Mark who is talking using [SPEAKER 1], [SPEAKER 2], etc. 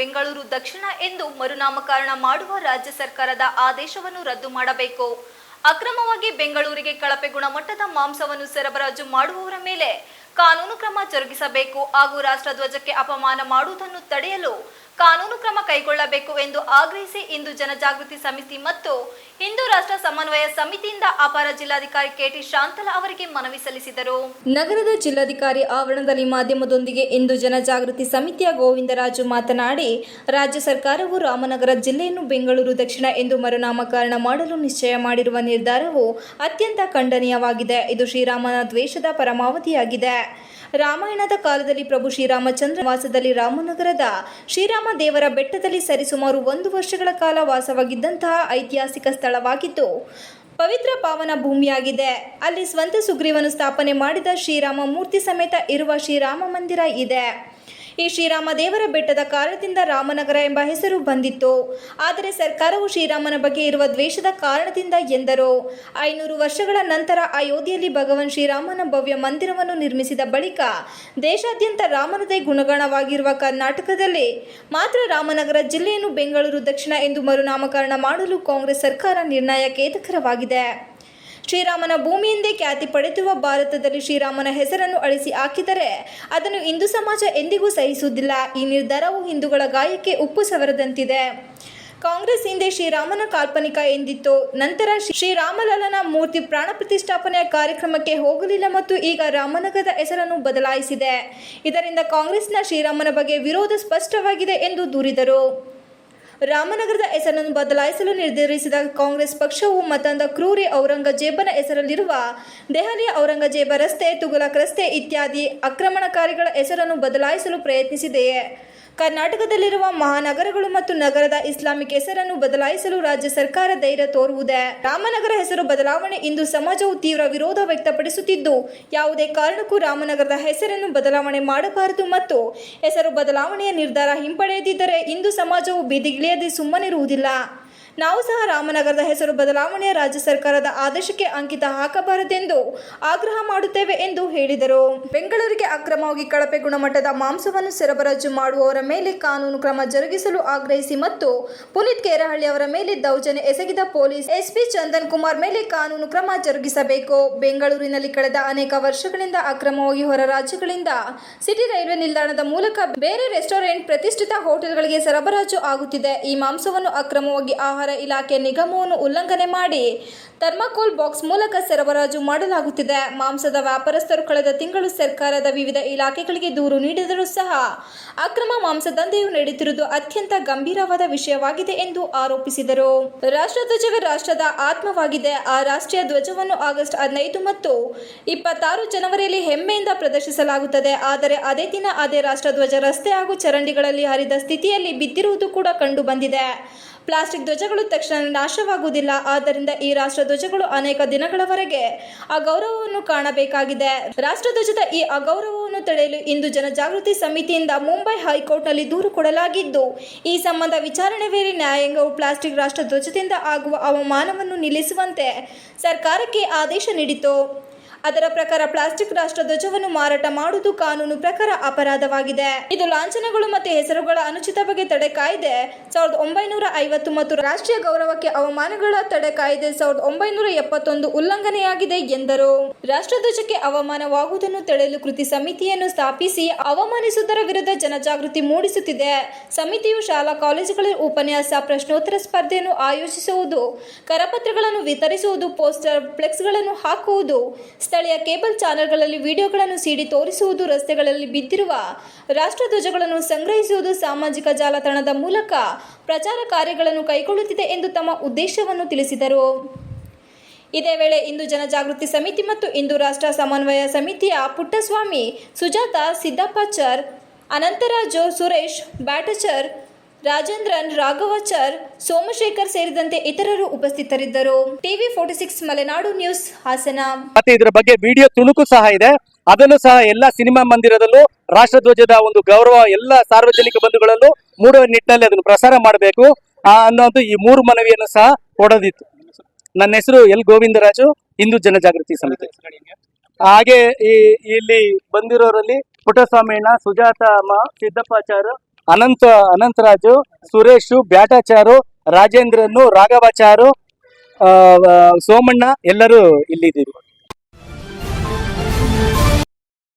[SPEAKER 1] ಬೆಂಗಳೂರು ದಕ್ಷಿಣ ಎಂದು ಮರುನಾಮಕರಣ ಮಾಡುವ ರಾಜ್ಯ ಸರ್ಕಾರದ ಆದೇಶವನ್ನು ರದ್ದು ಮಾಡಬೇಕು. ಅಕ್ರಮವಾಗಿ ಬೆಂಗಳೂರಿಗೆ ಕಳಪೆ ಗುಣಮಟ್ಟದ ಮಾಂಸವನ್ನು ಸರಬರಾಜು ಮಾಡುವವರ ಮೇಲೆ ಕಾನೂನು ಕ್ರಮ ಜರುಗಿಸಬೇಕು ಹಾಗೂ ರಾಷ್ಟ್ರಧ್ವಜಕ್ಕೆ ಅಪಮಾನ ಮಾಡುವುದನ್ನು ತಡೆಯಲು ಕಾನೂನು ಕ್ರಮ ಕೈಗೊಳ್ಳಬೇಕು ಎಂದು ಆಗ್ರಹಿಸಿ ಇಂದು ಜನಜಾಗೃತಿ ಸಮಿತಿ ಮತ್ತು ಹಿಂದೂ ರಾಷ್ಟ್ರ ಸಮನ್ವಯ ಸಮಿತಿಯಿಂದ ಅಪರ ಜಿಲ್ಲಾಧಿಕಾರಿ ಕೆಟಿ ಶಾಂತಲ ಅವರಿಗೆ ಮನವಿ ಸಲ್ಲಿಸಿದರು. ನಗರದ ಜಿಲ್ಲಾಧಿಕಾರಿ ಆವರಣದಲ್ಲಿ ಮಾಧ್ಯಮದೊಂದಿಗೆ ಇಂದು ಜನಜಾಗೃತಿ ಸಮಿತಿಯ ಗೋವಿಂದರಾಜು ಮಾತನಾಡಿ, ರಾಜ್ಯ ಸರ್ಕಾರವು ರಾಮನಗರ ಜಿಲ್ಲೆಯನ್ನು ಬೆಂಗಳೂರು ದಕ್ಷಿಣ ಎಂದು ಮರುನಾಮಕರಣ ಮಾಡಲು ನಿಶ್ಚಯ ಮಾಡಿರುವ ನಿರ್ಧಾರವು ಅತ್ಯಂತ ಖಂಡನೀಯವಾಗಿದೆ. ಇದು ಶ್ರೀರಾಮನ ದ್ವೇಷದ ಪರಮಾವಧಿಯಾಗಿದೆ. ರಾಮಾಯಣದ ಕಾಲದಲ್ಲಿ ಪ್ರಭು ಶ್ರೀರಾಮಚಂದ್ರ ವಾಸದಲ್ಲಿ ರಾಮನಗರದ ಶ್ರೀರಾಮ ದೇವರ ಬೆಟ್ಟದಲ್ಲಿ ಸರಿಸುಮಾರು ಒಂದು ವರ್ಷಗಳ ಕಾಲ ವಾಸವಾಗಿದ್ದಂತಹ ಐತಿಹಾಸಿಕ ಸ್ಥಳವಾಗಿದ್ದು, ಪವಿತ್ರ ಪಾವನ ಭೂಮಿಯಾಗಿದೆ. ಅಲ್ಲಿ ಸ್ವಂತ ಸುಗ್ರೀವನು ಸ್ಥಾಪನೆ ಮಾಡಿದ ಶ್ರೀರಾಮ ಮೂರ್ತಿ ಸಮೇತ ಇರುವ ಶ್ರೀರಾಮ ಮಂದಿರ ಇದೆ. ಈ ಶ್ರೀರಾಮ ದೇವರ ಬೆಟ್ಟದ ಕಾರಣದಿಂದ ರಾಮನಗರ ಎಂಬ ಹೆಸರು ಬಂದಿತ್ತು. ಆದರೆ ಸರ್ಕಾರವು ಶ್ರೀರಾಮನ ಬಗ್ಗೆ ಇರುವ ದ್ವೇಷದ ಕಾರಣದಿಂದ ಎಂದರು. ಐನೂರು ವರ್ಷಗಳ ನಂತರ ಅಯೋಧ್ಯೆಯಲ್ಲಿ ಭಗವಾನ್ ಶ್ರೀರಾಮನ ಭವ್ಯ ಮಂದಿರವನ್ನು ನಿರ್ಮಿಸಿದ ಬಳಿಕ ದೇಶಾದ್ಯಂತ ರಾಮನದೇ ಗುಣಗಣವಾಗಿರುವ ಕರ್ನಾಟಕದಲ್ಲಿ ಮಾತ್ರ ರಾಮನಗರ ಜಿಲ್ಲೆಯನ್ನು ಬೆಂಗಳೂರು ದಕ್ಷಿಣ ಎಂದು ಮರುನಾಮಕರಣ ಮಾಡಲು ಕಾಂಗ್ರೆಸ್ ಸರ್ಕಾರ ನಿರ್ಣಯ ಖೇದಕರವಾಗಿದೆ ಶ್ರೀರಾಮನ ಭೂಮಿಯೆಂದೇ ಖ್ಯಾತಿ ಪಡೆದಿರುವ ಭಾರತದಲ್ಲಿ ಶ್ರೀರಾಮನ ಹೆಸರನ್ನು ಅಳಿಸಿ ಹಾಕಿದರೆ ಅದನ್ನು ಹಿಂದೂ ಸಮಾಜ ಎಂದಿಗೂ ಸಹಿಸುವುದಿಲ್ಲ. ಈ ನಿರ್ಧಾರವು ಹಿಂದೂಗಳ ಗಾಯಕ್ಕೆ ಉಪ್ಪು ಸವರದಂತಿದೆ. ಕಾಂಗ್ರೆಸ್ ಹಿಂದೆ ಶ್ರೀರಾಮನ ಕಾಲ್ಪನಿಕ ಎಂದಿತ್ತು. ನಂತರ ಶ್ರೀರಾಮಲಲ್ಲನ ಮೂರ್ತಿ ಪ್ರಾಣ ಪ್ರತಿಷ್ಠಾಪನೆಯ ಕಾರ್ಯಕ್ರಮಕ್ಕೆ ಹೋಗಲಿಲ್ಲ ಮತ್ತು ಈಗ ರಾಮನಗರದ ಹೆಸರನ್ನು ಬದಲಾಯಿಸಿದೆ. ಇದರಿಂದ ಕಾಂಗ್ರೆಸ್ನ ಶ್ರೀರಾಮನ ಬಗ್ಗೆ ವಿರೋಧ ಸ್ಪಷ್ಟವಾಗಿದೆ ಎಂದು ದೂರಿದರು. ರಾಮನಗರದ ಹೆಸರನ್ನು ಬದಲಾಯಿಸಲು ನಿರ್ಧರಿಸಿದ ಕಾಂಗ್ರೆಸ್ ಪಕ್ಷವು ಮತ್ತೊಂದು ಕ್ರೂರಿ ಔರಂಗಜೇಬನ ಹೆಸರಲ್ಲಿರುವ ದೆಹಲಿಯ ಔರಂಗಜೇಬ ರಸ್ತೆ ತುಗಲಕ್ ರಸ್ತೆ ಇತ್ಯಾದಿ ಆಕ್ರಮಣಕಾರಿಗಳ ಹೆಸರನ್ನು ಬದಲಾಯಿಸಲು ಪ್ರಯತ್ನಿಸಿದೆಯೇ? ಕರ್ನಾಟಕದಲ್ಲಿರುವ ಮಹಾನಗರಗಳು ಮತ್ತು ನಗರದ ಇಸ್ಲಾಮಿಕ್ ಹೆಸರನ್ನು ಬದಲಾಯಿಸಲು ರಾಜ್ಯ ಸರ್ಕಾರ ಧೈರ್ಯ ತೋರುವುದೇ? ರಾಮನಗರ ಹೆಸರು ಬದಲಾವಣೆ ಇಂದು ಸಮಾಜವು ತೀವ್ರ ವಿರೋಧ ವ್ಯಕ್ತಪಡಿಸುತ್ತಿದ್ದು, ಯಾವುದೇ ಕಾರಣಕ್ಕೂ ರಾಮನಗರದ ಹೆಸರನ್ನು ಬದಲಾವಣೆ ಮಾಡಬಾರದು ಮತ್ತು ಹೆಸರು ಬದಲಾವಣೆಯ ನಿರ್ಧಾರ ಹಿಂಪಡೆಯದಿದ್ದರೆ ಇಂದು ಸಮಾಜವು ಬೀದಿಗಿಳಿಯದೆ ಸುಮ್ಮನಿರುವುದಿಲ್ಲ. ನಾವು ಸಹ ರಾಮನಗರದ ಹೆಸರು ಬದಲಾವಣೆಯ ರಾಜ್ಯ ಸರ್ಕಾರದ ಆದೇಶಕ್ಕೆ ಅಂಕಿತ ಹಾಕಬಾರದೆಂದು ಆಗ್ರಹ ಮಾಡುತ್ತೇವೆ ಎಂದು ಹೇಳಿದರು. ಬೆಂಗಳೂರಿಗೆ ಅಕ್ರಮವಾಗಿ ಕಳಪೆ ಗುಣಮಟ್ಟದ ಮಾಂಸವನ್ನು ಸರಬರಾಜು ಮಾಡುವವರ ಮೇಲೆ ಕಾನೂನು ಕ್ರಮ ಜರುಗಿಸಲು ಆಗ್ರಹಿಸಿ ಮತ್ತು ಪುನೀತ್ ಕೇರಹಳ್ಳಿ ಅವರ ಮೇಲೆ ದೌರ್ಜನ್ಯ ಎಸಗಿದ ಪೊಲೀಸ್ ಎಸ್ಪಿ ಚಂದನ್ ಕುಮಾರ್ ಮೇಲೆ ಕಾನೂನು ಕ್ರಮ ಜರುಗಿಸಬೇಕು. ಬೆಂಗಳೂರಿನಲ್ಲಿ ಕಳೆದ ಅನೇಕ ವರ್ಷಗಳಿಂದ ಅಕ್ರಮವಾಗಿ ಹೊರ ರಾಜ್ಯಗಳಿಂದ ಸಿಟಿ ರೈಲ್ವೆ ನಿಲ್ದಾಣದ ಮೂಲಕ ಬೇರೆ ರೆಸ್ಟೋರೆಂಟ್ ಪ್ರತಿಷ್ಠಿತ ಹೋಟೆಲ್ಗಳಿಗೆ ಸರಬರಾಜು ಆಗುತ್ತಿದೆ. ಈ ಮಾಂಸವನ್ನು ಅಕ್ರಮವಾಗಿ ಆಹಾರ ಇಲಾಖೆ ನಿಗಮವನ್ನು ಉಲ್ಲಂಘನೆ ಮಾಡಿ ಥರ್ಮಾಕೋಲ್ ಬಾಕ್ಸ್ ಮೂಲಕ ಸರಬರಾಜು ಮಾಡಲಾಗುತ್ತಿದೆ. ಮಾಂಸದ ವ್ಯಾಪಾರಸ್ಥರು ಕಳೆದ ತಿಂಗಳು ಸರ್ಕಾರದ ವಿವಿಧ ಇಲಾಖೆಗಳಿಗೆ ದೂರು ನೀಡಿದರೂ ಸಹ ಅಕ್ರಮ ಮಾಂಸ ದಂಧೆಯು ನಡೆಯುತ್ತಿರುವುದು ಅತ್ಯಂತ ಗಂಭೀರವಾದ ವಿಷಯವಾಗಿದೆ ಎಂದು ಆರೋಪಿಸಿದರು. ರಾಷ್ಟ್ರಧ್ವಜವೇ ರಾಷ್ಟ್ರದ ಆತ್ಮವಾಗಿದೆ. ಆ ರಾಷ್ಟ್ರೀಯ ಧ್ವಜವನ್ನು ಆಗಸ್ಟ್ ಹದಿನೈದು ಮತ್ತು ಇಪ್ಪತ್ತಾರು ಜನವರಿಯಲ್ಲಿ ಹೆಮ್ಮೆಯಿಂದ ಪ್ರದರ್ಶಿಸಲಾಗುತ್ತದೆ. ಆದರೆ ಅದೇ ದಿನ ಅದೇ ರಾಷ್ಟ್ರಧ್ವಜ ರಸ್ತೆ ಹಾಗೂ ಚರಂಡಿಗಳಲ್ಲಿ ಹರಿದ ಸ್ಥಿತಿಯಲ್ಲಿ ಬಿದ್ದಿರುವುದು ಕೂಡ ಕಂಡು ಬಂದಿದೆ ಪ್ಲಾಸ್ಟಿಕ್ ಧ್ವಜಗಳು ತಕ್ಷಣ ನಾಶವಾಗುವುದಿಲ್ಲ. ಆದ್ದರಿಂದ ಈ ರಾಷ್ಟ್ರಧ್ವಜಗಳು ಅನೇಕ ದಿನಗಳವರೆಗೆ ಅಗೌರವವನ್ನು ಕಾಣಬೇಕಾಗಿದೆ. ರಾಷ್ಟ್ರಧ್ವಜದ ಈ ಅಗೌರವವನ್ನು ತಡೆಯಲು ಇಂದು ಜನಜಾಗೃತಿ ಸಮಿತಿಯಿಂದ ಮುಂಬೈ ಹೈಕೋರ್ಟ್ನಲ್ಲಿ ದೂರು ಕೊಡಲಾಗಿದ್ದು, ಈ ಸಂಬಂಧ ವಿಚಾರಣೆ ವೇಳೆ ನ್ಯಾಯಾಂಗವು ಪ್ಲಾಸ್ಟಿಕ್ ರಾಷ್ಟ್ರಧ್ವಜದಿಂದ ಆಗುವ ಅವಮಾನವನ್ನು ನಿಲ್ಲಿಸುವಂತೆ ಸರ್ಕಾರಕ್ಕೆ ಆದೇಶ ನೀಡಿತು ಅದರ ಪ್ರಕಾರ ಪ್ಲಾಸ್ಟಿಕ್ ರಾಷ್ಟ್ರಧ್ವಜವನ್ನು ಮಾರಾಟ ಮಾಡುವುದು ಕಾನೂನು ಪ್ರಕಾರ ಅಪರಾಧವಾಗಿದೆ. ಇದು ಲಾಂಛನಗಳು ಮತ್ತು ಹೆಸರುಗಳ ಅನುಚಿತ ಬಗ್ಗೆ ತಡೆ ಕಾಯ್ದೆ ಸಾವಿರದ ಒಂಬೈನೂರ ಐವತ್ತು ಮತ್ತು ರಾಷ್ಟ್ರೀಯ ಗೌರವಕ್ಕೆ ಅವಮಾನಗಳ ತಡೆ ಕಾಯ್ದೆ ಸಾವಿರದ ಒಂಬೈನೂರ ಎಪ್ಪತ್ತೊಂದು ಉಲ್ಲಂಘನೆಯಾಗಿದೆ ಎಂದರು. ರಾಷ್ಟ್ರಧ್ವಜಕ್ಕೆ ಅವಮಾನವಾಗುವುದನ್ನು ತಡೆಯಲು ಕೃತಿ ಸಮಿತಿಯನ್ನು ಸ್ಥಾಪಿಸಿ ಅವಮಾನಿಸುವುದರ ವಿರುದ್ಧ ಜನಜಾಗೃತಿ ಮೂಡಿಸುತ್ತಿದೆ. ಸಮಿತಿಯು ಶಾಲಾ ಕಾಲೇಜುಗಳಲ್ಲಿ ಉಪನ್ಯಾಸ, ಪ್ರಶ್ನೋತ್ತರ ಸ್ಪರ್ಧೆಯನ್ನು ಆಯೋಜಿಸುವುದು, ಕರಪತ್ರಗಳನ್ನು ವಿತರಿಸುವುದು, ಪೋಸ್ಟರ್ ಫ್ಲೆಕ್ಸ್ಗಳನ್ನು ಹಾಕುವುದು ಸ್ಥಳೀಯ ಕೇಬಲ್ ಚಾನೆಲ್ಗಳಲ್ಲಿ ವಿಡಿಯೋಗಳನ್ನು ಸಿಡಿ ತೋರಿಸುವುದು ರಸ್ತೆಗಳಲ್ಲಿ ಬಿದ್ದಿರುವ ರಾಷ್ಟ್ರಧ್ವಜಗಳನ್ನು ಸಂಗ್ರಹಿಸುವುದು ಸಾಮಾಜಿಕ ಜಾಲತಾಣದ ಮೂಲಕ ಪ್ರಚಾರ ಕಾರ್ಯಗಳನ್ನು ಕೈಗೊಳ್ಳುತ್ತಿದೆ ಎಂದು ತಮ್ಮ ಉದ್ದೇಶವನ್ನು ತಿಳಿಸಿದರು. ಇದೇ ವೇಳೆ ಇಂದು ಜನಜಾಗೃತಿ ಸಮಿತಿ ಮತ್ತು ಇಂದು ರಾಷ್ಟ್ರ ಸಮನ್ವಯ ಸಮಿತಿಯ ಪುಟ್ಟಸ್ವಾಮಿ ಸುಜಾತ ಸಿದ್ದಪ್ಪಾಚರ್ ಅನಂತರಾಜು ಸುರೇಶ್, ಬ್ಯಾಟಚರ್ ರಾಜೇಂದ್ರನ್ ರಾಘವಾಚಾರ್ ಸೋಮಶೇಖರ್ ಸೇರಿದಂತೆ ಇತರರು ಉಪಸ್ಥಿತರಿದ್ದರು. TV forty six, Malenadu news, Hassan.
[SPEAKER 2] ಮತ್ತೆ ಇದರ ಬಗ್ಗೆ ವಿಡಿಯೋ ತುಣುಕು ಸಹ ಇದೆ. ಅದನ್ನು ಸಹ ಎಲ್ಲ ಸಿನಿಮಾ ಮಂದಿರದಲ್ಲೂ, ರಾಷ್ಟ್ರಧ್ವಜದ ಒಂದು ಗೌರವ ಎಲ್ಲ ಸಾರ್ವಜನಿಕ ಬಂಧುಗಳಲ್ಲೂ ಮೂಡುವ ನಿಟ್ಟಿನಲ್ಲಿ ಅದನ್ನು ಪ್ರಸಾರ ಮಾಡಬೇಕು. ಅನ್ನೋದು ಈ ಮೂರು ಮನವಿಯನ್ನು ಸಹ ಕೊಡದಿತ್ತು. ನನ್ನ ಹೆಸರು ಎಲ್. ಗೋವಿಂದರಾಜು. ಹಿಂದೂ ಜನಜಾಗೃತಿ ಸಮಿತಿ. ಹಾಗೆ ಈ, ಇಲ್ಲಿ ಬಂದಿರೋರಲ್ಲಿ ಪುಟ್ಟಸ್ವಾಮಿಯಣ್ಣ ಸುಜಾತಾ ಅಮ್ಮ ಸಿದ್ದಪ್ಪಾಚಾರ್ ಅನಂತ ಅನಂತರಾಜು ಸುರೇಶು ಬ್ಯಾಟಾಚಾರು ರಾಜೇಂದ್ರನು ರಾಘವಾಚಾರು ಸೋಮಣ್ಣ ಎಲ್ಲರೂ ಇಲ್ಲಿದ್ದೀರಿ.